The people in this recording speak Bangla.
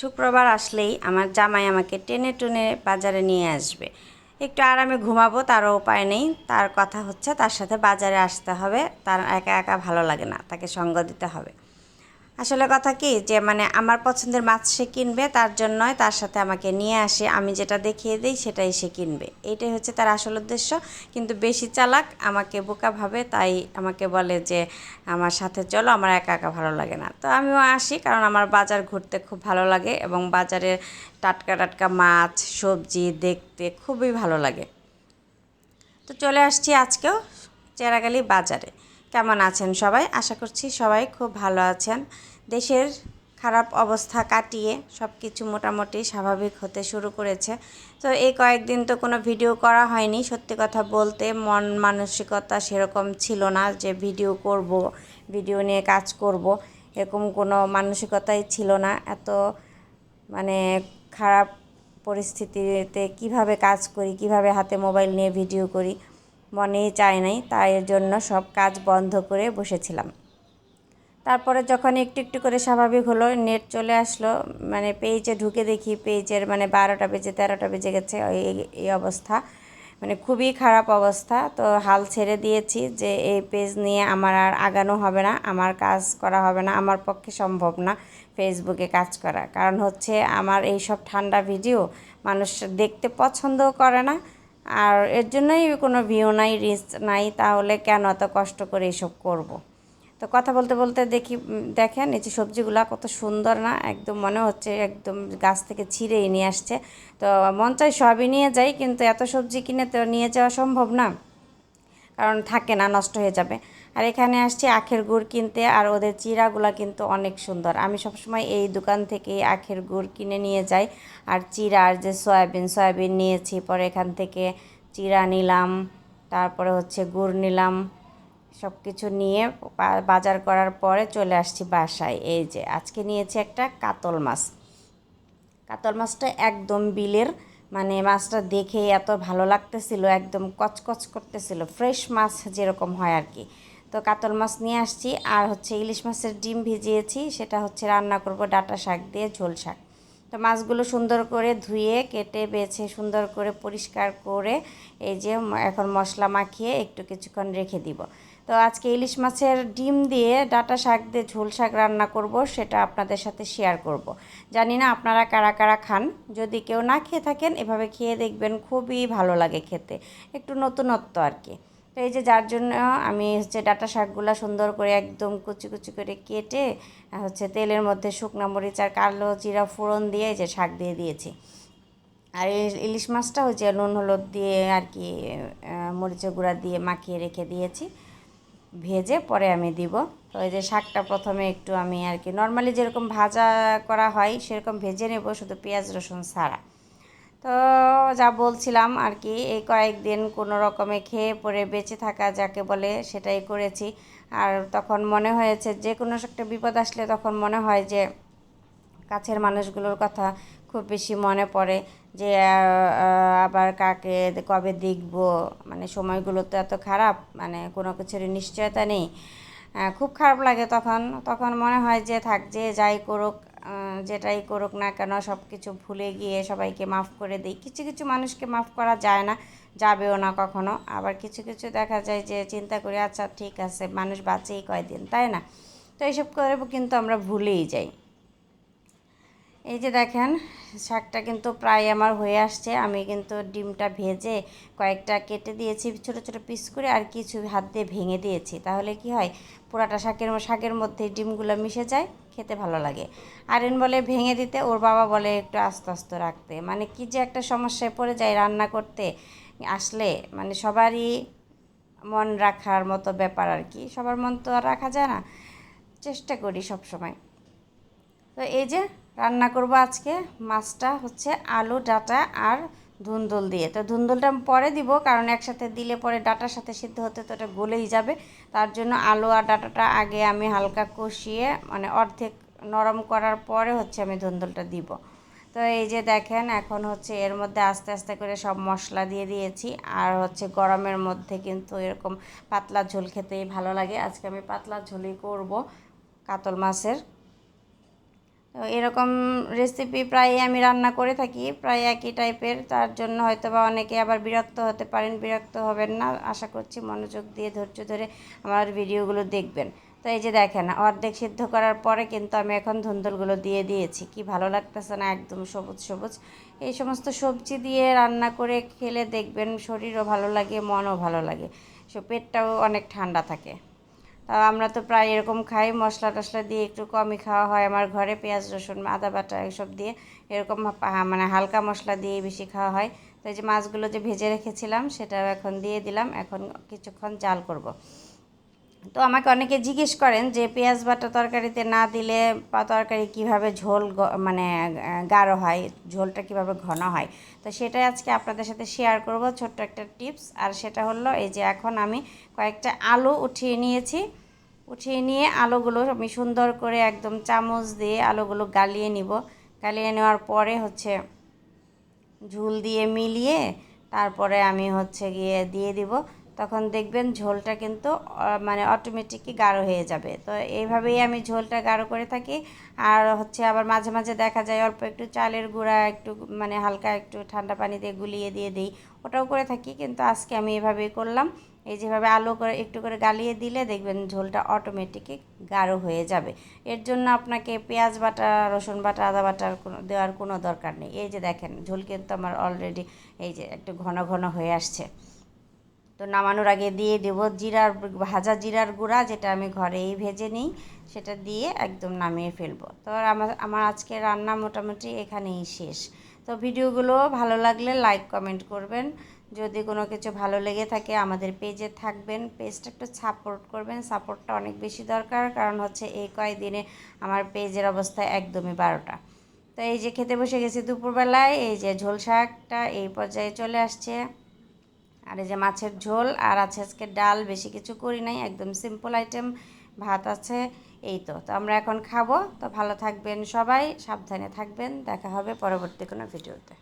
শুক্রবার আসলেই আমার জামাই আমাকে টেনে টুনে বাজারে নিয়ে আসবে। একটু আরামে ঘুমাবো, তারও উপায় নেই। তার কথা হচ্ছে, তার সাথে বাজারে আসতে হবে। তার একা একা ভালো লাগে না, তাকে সঙ্গ দিতে হবে। আসলে কথা কি যে মানে আমার পছন্দের মাছ সে কিনবে, তার জন্যই তার সাথে আমাকে নিয়ে আসে। আমি যেটা দেখিয়ে দিই, সেটাই সে কিনবে। এইটাই হচ্ছে তার আসল উদ্দেশ্য। কিন্তু বেশি চালাক আমাকে বোকা ভাবে, তাই আমাকে বলে যে, আমার সাথে চলো, আমার একা একা ভালো লাগে না। তো আমিও আসি, কারণ আমার বাজার ঘুরতে খুব ভালো লাগে এবং বাজারে টাটকা টাটকা মাছ, সবজি দেখতে খুবই ভালো লাগে। তো চলে আসছি আজকেও চেরাগালি বাজারে। কেমন আছেন সবাই? আশা করছি সবাই খুব ভালো আছেন। দেশের খারাপ অবস্থা কাটিয়ে সব কিছু মোটামুটি স্বাভাবিক হতে শুরু করেছে। তো এই কয়েকদিন তো কোনো ভিডিও করা হয়নি। সত্যি কথা বলতে মন মানসিকতা সেরকম ছিল না যে ভিডিও করব, ভিডিও নিয়ে কাজ করব। এরকম কোনো মানসিকতাই ছিল না। এত মানে খারাপ পরিস্থিতিতে কীভাবে কাজ করি, কীভাবে হাতে মোবাইল নিয়ে ভিডিও করি মনেই চায় নাই, তাই এর জন্য সব কাজ বন্ধ করে বসেছিলাম। তারপরে যখন একটু একটু করে স্বাভাবিক হলো, নেট চলে আসলো মানে পেজে ঢুকে দেখি পেজের মানে বারোটা বেজে, তেরোটা বেজে গেছে, এই- এই অবস্থা। মানে খুবই খারাপ অবস্থা, তো হাল ছেড়ে দিয়েছি যে এই পেজ নিয়ে আমার আর আগানো হবে না, আমার কাজ করা হবে না, আমার পক্ষে সম্ভব না ফেসবুকে কাজ করা। কারণ হচ্ছে আমার এই সব ঠান্ডা ভিডিও মানুষ দেখতে পছন্দও করে না আর এর জন্যই কোনো ভিউ নাই রিচ নাই, তাহলে কেন এত কষ্ট করে এসব করব। তো কথা বলতে বলতে দেখি দেখেন এই যে সবজিগুলা কত সুন্দর না, একদম মনে হচ্ছে একদম গাছ থেকে ছিঁড়েই নিয়ে আসছে তো মন চাই সবই নিয়ে যাই, কিন্তু এত সবজি কিনে তো নিয়ে যাওয়া সম্ভব না, কারণ থাকে না, নষ্ট হয়ে যাবে আর এখানে আসছি আখের গুড় কিনতে, আর ওদের চিরাগুলা কিন্তু অনেক সুন্দর। আমি সবসময় এই দোকান থেকে আখের গুড় কিনে নিয়ে যাই। আর চিরা, আর যে সয়াবিন সয়াবিন নিয়েছি, পরে এখান থেকে চিরা নিলাম, তারপরে হচ্ছে গুড় নিলাম সব কিছু নিয়ে বাজার করার পরে চলে আসছি বাসায়। এই যে, আজকে নিয়েছি একটা কাতল মাছ। কাতল মাছটা একদম বিলের মানে মাছটা দেখে এত ভালো লাগতেছিল, একদম কচকচ করতেছিল, ফ্রেশ মাছ যেরকম হয় আর কি। তো কাতল মাছ নিয়ে আসছি। আর হচ্ছে ইলিশ মাছের ডিম ভিজিয়েছি, সেটা হচ্ছে রান্না করব ডাটা শাক দিয়ে ঝোল শাক। তো মাছগুলো সুন্দর করে ধুয়ে, কেটে, বেছে, সুন্দর করে পরিষ্কার করে এই যে এখন মশলা মাখিয়ে একটু কিছুক্ষণ রেখে দিব। তো আজকে ইলিশ মাছের ডিম দিয়ে ডাটা শাক দিয়ে ঝোল শাক রান্না করব, সেটা আপনাদের সাথে শেয়ার করব। জানি না আপনারা কারা কারা খান, যদি কেউ না খেয়ে থাকেন, এভাবে খেয়ে দেখবেন খুবই ভালো লাগে খেতে। একটু নতুনত্ব আর কি। তো এই যে যার জন্য আমি হচ্ছে ডাটা শাকগুলো সুন্দর করে একদম কুচি কুচি করে কেটে হচ্ছে তেলের মধ্যে শুকনা মরিচ আর কালো জিরা ফোড়ন দিয়ে যে শাক দিয়ে দিয়েছি। আর ইলিশ মাছটা হচ্ছে নুন, হলুদ দিয়ে আর কি মরিচের গুঁড়া দিয়ে মাখিয়ে রেখে দিয়েছি। ভেজে পরে আমি দিব। তো এই যে শাকটা প্রথমে একটু আমি আর কি নর্মালি যেরকম ভাজা করা হয় সেরকম ভেজে নেব, শুধু পেঁয়াজ, রসুন ছাড়া। তো যা বলছিলাম আর কি এই কয়েকদিন কোনো রকমে খেয়ে পরে বেঁচে থাকা যাকে বলে সেটাই করেছি। আর তখন মনে হয়েছে যে কোনো একটা বিপদ আসলে তখন মনে হয় যে কাছের মানুষগুলোর কথা খুব বেশি মনে পড়ে যে আবার কাকে কবে দেখব? মানে সময়গুলো তো এত খারাপ মানে কোনো কিছুর নিশ্চয়তা নেই। খুব খারাপ লাগে তখন। তখন মনে হয় যে থাক, যে যাই করুক যেটাই করুক না কেন সব কিছু ভুলে গিয়ে সবাইকে মাফ করে দিই। কিছু কিছু মানুষকে মাফ করা যায় না, যাবেও না কখনো। আবার কিছু কিছু দেখা যায় যে চিন্তা করি আচ্ছা ঠিক আছে, মানুষ বাঁচেই কয়দিন তাই না? তো এইসব করে কিন্তু আমরা ভুলেই যাই। এই যে দেখেন, শাকটা কিন্তু প্রায় আমার হয়ে আসছে। আমি কিন্তু ডিমটা ভেজে কয়েকটা কেটে দিয়েছি, ছোট ছোট পিস করে আর কিছু হাত দিয়ে ভেঙে দিয়েছি। তাহলে কি হয় পুরাটা শাকের শাকের মধ্যে ডিমগুলো মিশে যায়। খেতে ভালো লাগে। আরেন বলে, ভেঙে দিতে? ওর বাবা বলে, একটু আস্তে আস্তে রাখতে। মানে কি যে একটা সমস্যায় পড়ে যায় রান্না করতে, আসলে মানে সবারই মন রাখার মতো ব্যাপার আর কি। সবার মন তো আর রাখা যায় না। চেষ্টা করি সব সময় তো এই যে রান্না করব আজকে, মাছটা হচ্ছে আলু, ডাটা আর ধুন্দুল দিয়ে। তো ধুন্দুলটা আমি পরে দিব, কারণ একসাথে দিলে পরে ডাটার সাথে সিদ্ধ হতে তো এটা গলেই যাবে। তার জন্য আলু আর ডাটাটা আগে আমি হালকা কষিয়ে মানে অর্ধেক নরম করার পরে হচ্ছে আমি ধুন্দুলটা দিব। তো এই যে দেখেন, এখন হচ্ছে এর মধ্যে আস্তে আস্তে করে সব মশলা দিয়ে দিয়েছি। আর হচ্ছে গরমের মধ্যে কিন্তু এরকম পাতলা ঝোল খেতেই ভালো লাগে। আজকে আমি পাতলা ঝোলই করব, কাতল মাছের। তো এরকম রেসিপি প্রায় আমি রান্না করে থাকি, প্রায় একই টাইপের তার জন্য হয়তো বা অনেকে আবার বিরক্ত হতে পারেন, বিরক্ত হবেন না। আশা করছি মনোযোগ দিয়ে ধৈর্য ধরে আমার ভিডিওগুলো দেখবেন। তো এই যে দেখেন, অর্ধেক সিদ্ধ করার পরে কিন্তু আমি এখন ধুন্দুলগুলো দিয়ে দিয়েছি। কি ভালো লাগতেছে না, একদম সবুজ সবুজ। এই সমস্ত সবজি দিয়ে রান্না করে খেলে দেখবেন শরীরও ভালো লাগে, মনও ভালো লাগে। সো পেটটাও অনেক ঠান্ডা থাকে। তা আমরা তো প্রায় এরকম খাই, মশলা টশলা দিয়ে একটু কমই খাওয়া হয়। আমার ঘরে পেঁয়াজ, রসুন, আদা বাটা এসব দিয়ে এরকম মানে হালকা মশলা দিয়ে বেশি খাওয়া হয়। তো এই যে মাছগুলো যে ভেজে রেখেছিলাম, সেটাও এখন দিয়ে দিলাম। এখন কিছুক্ষণ জাল করব। তো আমাকে অনেকে জিজ্ঞেস করেন যে পেঁয়াজ বাটা তরকারিতে না দিলে বা তরকারি কীভাবে ঝোল মানে গাঢ় হয়, ঝোলটা কীভাবে ঘন হয়? তো সেটাই আজকে আপনাদের সাথে শেয়ার করব, ছোট্ট একটা টিপস আর সেটা হলো, এই যে এখন আমি কয়েকটা আলু উঠিয়ে নিয়েছি। উঠিয়ে নিয়ে আলুগুলো আমি সুন্দর করে একদম চামচ দিয়ে আলুগুলো গালিয়ে নিব। গালিয়ে নেওয়ার পরে হচ্ছে ঝুল দিয়ে মিলিয়ে তারপরে আমি হচ্ছে গিয়ে দিয়ে দিব। তখন দেখবেন ঝোলটা কিন্তু মানে অটোমেটিকই গাঢ় হয়ে যাবে। তো এইভাবেই আমি ঝোলটা গাঢ় করে থাকি। আর হচ্ছে আবার মাঝে মাঝে দেখা যায় অল্প একটু চালের গুঁড়া, একটু মানে হালকা একটু ঠান্ডা পানি দিয়ে গুলিয়ে দিয়ে দিই। ওটাও করে থাকি, কিন্তু আজকে আমি এভাবেই করলাম। এই যেভাবে আলু করে, একটু করে গালিয়ে দিলে দেখবেন ঝোলটা অটোমেটিকই গাঢ় হয়ে যাবে। এর জন্য আপনাকে পেঁয়াজ বাটা, রসুন বাটা, আদা বাটার কোনো, দেওয়ার কোনো দরকার নেই। এই যে দেখেন, ঝোল কিন্তু আমার অলরেডি এই যে একটু ঘন ঘন হয়ে আসছে। তো নামানোর আগে দিয়ে দেবো জিরার ভাজা জিরার গুঁড়া, যেটা আমি ঘরেই ভেজে নিই, সেটা দিয়ে একদম নামিয়ে ফেলব। তো আমার আমার আজকে রান্না মোটামুটি এখানেই শেষ। তো ভিডিওগুলো ভালো লাগলে লাইক, কমেন্ট করবেন। যদি কোনো কিছু ভালো লেগে থাকে, আমাদের পেজে থাকবেন। পেজটা একটু সাপোর্ট করবেন। সাপোর্টটা অনেক বেশি দরকার, কারণ হচ্ছে এই কয়েকদিনে আমার পেজের অবস্থা একদমই বারোটা। তো এই যে খেতে বসে গেছি দুপুরবেলায়, এই যে ঝোল শাকটা এই পর্যায়ে চলে আসছে। আর এই যে মাছের ঝোল, আর আছে আজকে ডাল, বেশি কিছু করি নাই, একদম সিম্পল আইটেম ভাত আছে, এই তো। তো আমরা এখন খাব। তো ভালো থাকবেন সবাই, সাবধানে থাকবেন। দেখা হবে পরবর্তী কোনো ভিডিওতে